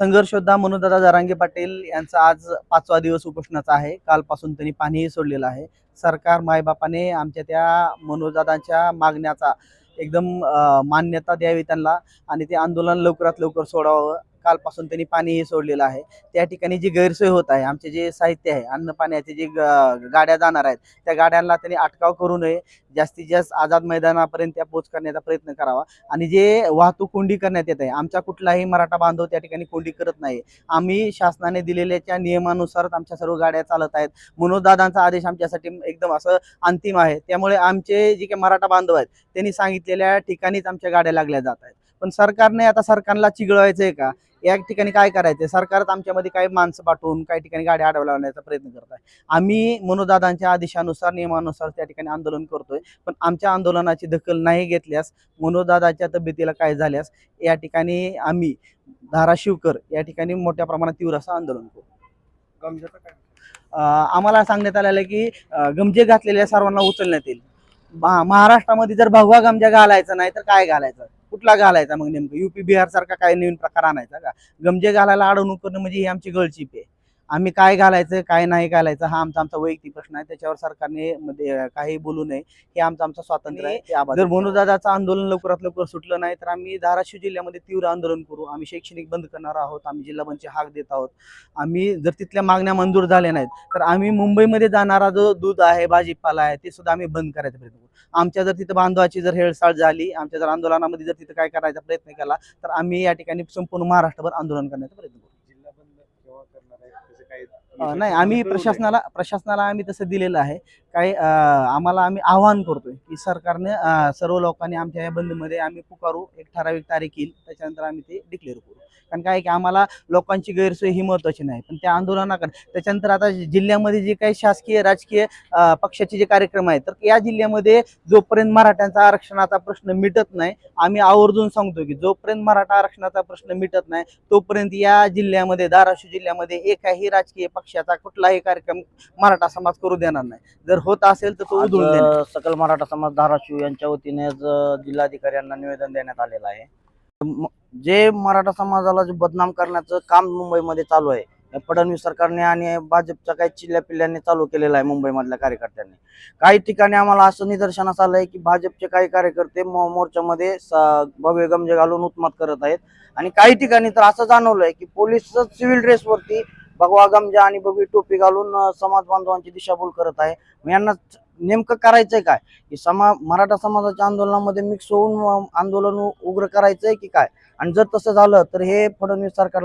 संघर्षोद्धा मनोदादा जरांगे पाटील यांचा आज पाचवा दिवस उपोषणाचा आहे. कालपासून त्यांनी पाणीही सोडलेलं आहे. सरकार मायबापाने आमच्या त्या मनोदादांच्या मागण्याचा एकदम मान्यता द्यावी त्यांना आणि ते आंदोलन लवकरात लवकर सोडावं. कालपासून त्यांनी पाणीही सोडलेलं आहे. त्या ठिकाणी जी गैरसोय होत आहे आमचे जे साहित्य आहे अन्न पाण्याचे जे ग- गाड्या जाणार आहेत त्या गाड्यांना त्यांनी अटकाव करू नये. जास्तीत जास्त आझाद मैदानापर्यंत त्या पोच करण्याचा प्रयत्न करावा. आणि जे वाहतूक कोंडी करण्यात येत आहे आमच्या कुठलाही मराठा बांधव त्या ठिकाणी कोंडी करत नाही. आम्ही शासनाने दिलेल्याच्या नियमानुसारच आमच्या सर्व गाड्या चालत आहेत. मनोजदादांचा आदेश आमच्यासाठी एकदम असं अंतिम आहे. त्यामुळे आमचे जे काही मराठा बांधव आहेत त्यांनी सांगितलेल्या ठिकाणीच आमच्या गाड्या लागल्या जात आहेत. पण सरकारने आता सरकारला चिघळवायचं आहे का? या ठिकाणी काय करायचंय? सरकारच आमच्यामध्ये काही माणसं पाठवून काही ठिकाणी गाड्या अडवण्याचा प्रयत्न करत आहे आम्ही मनोदादांच्या आदेशानुसार नियमानुसार त्या ठिकाणी आंदोलन करतोय. पण आमच्या आंदोलनाची दखल नाही घेतल्यास मनोदादाच्या तब्येतीला काय झाल्यास या ठिकाणी आम्ही धाराशिवकर या ठिकाणी मोठ्या प्रमाणात तीव्र असं आंदोलन करू. आम्हाला सांगण्यात आलेलं आहे की गमजे घातलेल्या सर्वांना उचलण्यात येईल. महा- महाराष्ट्रामध्ये जर भगवा गमजा घालायचा नाही तर काय घालायचं? कुठला घालायचा मग नेमकं? युपी बिहार सारखा काय नवीन प्रकार आणायचा का? गमजे घालायला अडवणूक करणं म्हणजे ही आमची गळचीप आहे आम्ही काय घालायचं काय नाही घालायचं हा आमचा आमचा वैयक्तिक प्रश्न आहे. त्याच्यावर सरकारने मध्ये काही बोलू नये. हे आमचं आमचं स्वातंत्र्य आहे. जर मनोदादाचं आंदोलन लवकरात लवकर सुटलं नाही तर आम्ही धाराशिव जिल्ह्यामध्ये तीव्र आंदोलन करू. आम्ही शैक्षणिक बंद करणार आहोत. आम्ही जिल्हा बंदची हाक देत आहोत. आम्ही जर तिथल्या मागण्या मंजूर झाल्या नाहीत तर आम्ही मुंबईमध्ये जाणारा जो दूध आहे भाजीपाला आहे ते सुद्धा आम्ही बंद करायचा प्रयत्न करू. आमच्या जर तिथं बांधवाची जर हेळसाळ झाली आमच्या जर आंदोलनामध्ये जर तिथं काय करायचा प्रयत्न केला तर आम्ही या ठिकाणी संपूर्ण महाराष्ट्रभर आंदोलन करण्याचा प्रयत्न करू. काही नाही आम्ही प्रशासनाला प्रशासनाला आम्ही तसं दिलेलं आहे. काय अं, आम्हाला आम्ही आवाहन करतोय की सरकारने सर्व लोकांनी आमच्या या बंदमध्ये आम्ही पुकारू एक ठराविक तारीख येईल त्याच्यानंतर आम्ही ते डिक्लेअर करू. कारण काय की आम्हाला लोकांची गैरसोय ही महत्वाची नाही. पण त्या आंदोलनाकडे त्याच्यानंतर आता जिल्ह्यामध्ये जे काही शासकीय राजकीय पक्षाचे जे कार्यक्रम आहेत तर या जिल्ह्यामध्ये जोपर्यंत मराठ्यांचा आरक्षणाचा प्रश्न मिटत नाही आम्ही आवर्जून सांगतो की जोपर्यंत मराठा आरक्षणाचा प्रश्न मिटत नाही तोपर्यंत या जिल्ह्यामध्ये धाराशिव जिल्ह्यामध्ये एकाही राजकीय पक्षाचा कुठलाही कार्यक्रम मराठा समाज करू देणार नाही. जर होत असेल तर तो उधळून सकल मराठा समाज धाराशिव यांच्या वतीने जिल्हाधिकाऱ्यांना निवेदन देण्यात आलेलं आहे. जे मराठा समाजाला जे बदनाम करण्याचं काम मुंबईमध्ये चालू आहे फडणवीस सरकारने आणि भाजपच्या काही चिल्ल्या पिल्ल्यांनी चालू केलेलं आहे मुंबईमधल्या कार्यकर्त्यांनी. काही ठिकाणी आम्हाला असं निदर्शनास आलंय की भाजपचे काही कार्यकर्ते मो- मोर्चामध्ये भव्य गमजे घालून उत्मात करत आहेत. आणि काही ठिकाणी तर असं जाणवलंय की पोलीस सिव्हिल ड्रेसवरती भगवा गमजा आणि भगवी टोपी घालून समाज बांधवांची दिशाभूल करत आहे. यांना नेमकं करायचंय काय? की समा मराठा समाजाच्या आंदोलनामध्ये मिक्स होऊन आंदोलन उग्र करायचंय की काय? आणि जर तसं झालं तर हे फडणवीस सरकारला